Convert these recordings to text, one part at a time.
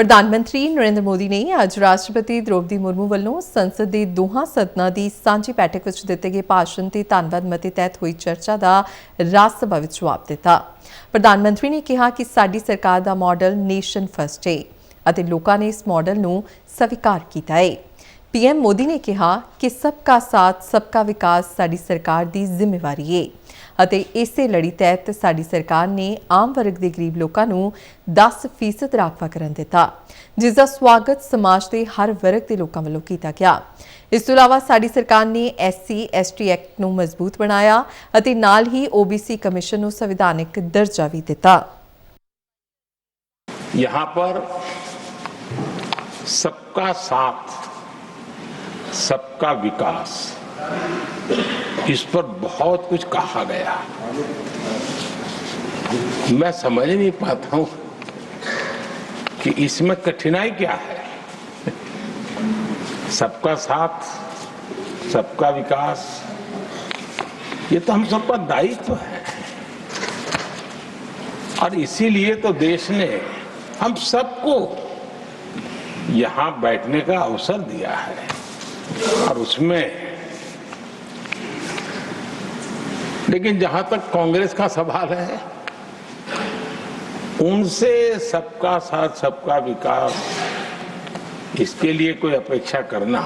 ਪ੍ਰਧਾਨ ਮੰਤਰੀ ਨਰਿੰਦਰ ਮੋਦੀ ਨੇ ਅੱਜ ਰਾਸ਼ਟਰਪਤੀ ਦ੍ਰੋਪਦੀ ਮੁਰਮੂ ਵੱਲੋਂ ਸੰਸਦ ਦੇ ਦੋਹਾਂ ਸਦਨਾਂ ਦੀ ਸਾਂਝੀ ਬੈਠਕ ਵਿੱਚ ਦਿੱਤੇ ਗਏ ਭਾਸ਼ਣ ਤੇ ਧੰਨਵਾਦ ਮਤੇ ਤਹਿਤ ਹੋਈ ਚਰਚਾ ਦਾ ਰਾਜ ਸਭਾ ਵਿੱਚ ਜਵਾਬ ਦਿੱਤਾ। ਪ੍ਰਧਾਨ ਮੰਤਰੀ ਨੇ ਕਿਹਾ ਕਿ ਸਾਡੀ ਸਰਕਾਰ ਦਾ ਮਾਡਲ ਨੇਸ਼ਨ ਫਸਟ ਹੈ ਅਤੇ ਲੋਕਾਂ ਨੇ ਇਸ ਮਾਡਲ ਨੂੰ ਸਵੀਕਾਰ ਕੀਤਾ ਹੈ ਪੀਐਮ ਮੋਦੀ ਨੇ ਕਿਹਾ ਕਿ ਸਬਕਾ ਸਾਥ ਸਬਕਾ ਵਿਕਾਸ ਸਾਡੀ ਸਰਕਾਰ ਦੀ ਜ਼ਿੰਮੇਵਾਰੀ ਹੈ ਅਤੇ ਇਸੇ ਲੜੀ ਤਹਿਤ ਸਾਡੀ ਸਰਕਾਰ ਨੇ ਆਮ ਵਰਗ ਦੇ ਗਰੀਬ ਲੋਕਾਂ ਨੂੰ 10% ਰਾਖਵਾ ਕਰਨ ਦਿੱਤਾ ਜਿਸ ਦਾ ਸਵਾਗਤ ਸਮਾਜ ਦੇ ਹਰ ਵਰਗ ਦੇ ਲੋਕਾਂ ਵੱਲੋਂ ਕੀਤਾ ਗਿਆ ਇਸ ਤੋਂ ਇਲਾਵਾ ਸਾਡੀ ਸਰਕਾਰ ਨੇ ਐਸਸੀ ਐਸਟੀ ਐਕਟ ਨੂੰ ਮਜ਼ਬੂਤ ਬਣਾਇਆ ਅਤੇ ਨਾਲ ਹੀ ਓਬੀਸੀ ਕਮਿਸ਼ਨ ਨੂੰ ਸੰਵਿਧਾਨਿਕ ਦਰਜਾ ਵੀ ਦਿੱਤਾ यहाँ पर सबका साथ सबका विकास। इस पर बहुत कुछ कहा गया। मैं समझ नहीं पाता हूँ कि इसमें कठिनाई क्या है। सबका साथ, सबका विकास, ये तो हम सबका दायित्व है। और इसीलिए तो देश ने हम सबको यहाँ बैठने का अवसर दिया है। और उसमें, लेकिन जहाँ तक कांग्रेस का सवाल है, उनसे सबका साथ, सबका विकास, इसके लिए कोई अपेक्षा करना,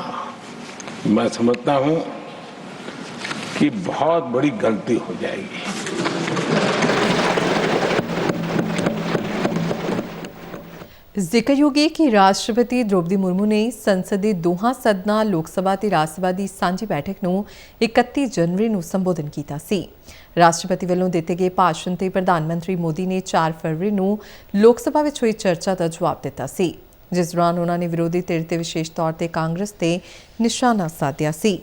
मैं समझता हूँ कि बहुत बड़ी गलती हो जाएगी। ਜ਼ਿਕਰਯੋਗ ਹੈ ਕਿ ਰਾਸ਼ਟਰਪਤੀ ਦ੍ਰੋਪਦੀ ਮੁਰਮੂ ਨੇ ਸੰਸਦ ਦੇ ਦੋਹਾਂ ਸਦਨਾਂ ਲੋਕ ਸਭਾ ਤੇ ਰਾਜ ਸਭਾ ਦੀ ਸਾਂਝੀ ਬੈਠਕ ਨੂੰ 31 ਜਨਵਰੀ ਨੂੰ ਸੰਬੋਧਨ ਕੀਤਾ ਸੀ। ਰਾਸ਼ਟਰਪਤੀ ਵੱਲੋਂ ਦਿੱਤੇ ਗਏ ਭਾਸ਼ਣ ਤੇ ਪ੍ਰਧਾਨ ਮੰਤਰੀ ਮੋਦੀ ਨੇ 4 ਫਰਵਰੀ ਨੂੰ ਲੋਕ ਸਭਾ ਵਿੱਚ ਹੋਈ ਚਰਚਾ ਦਾ ਜਵਾਬ ਦਿੱਤਾ ਸੀ, ਜਿਸ ਦੌਰਾਨ ਉਹਨਾਂ ਨੇ ਵਿਰੋਧੀ ਧਿਰ ਤੇ ਵਿਸ਼ੇਸ਼ ਤੌਰ ਤੇ ਕਾਂਗਰਸ ਤੇ ਨਿਸ਼ਾਨਾ ਸਾਧਿਆ ਸੀ।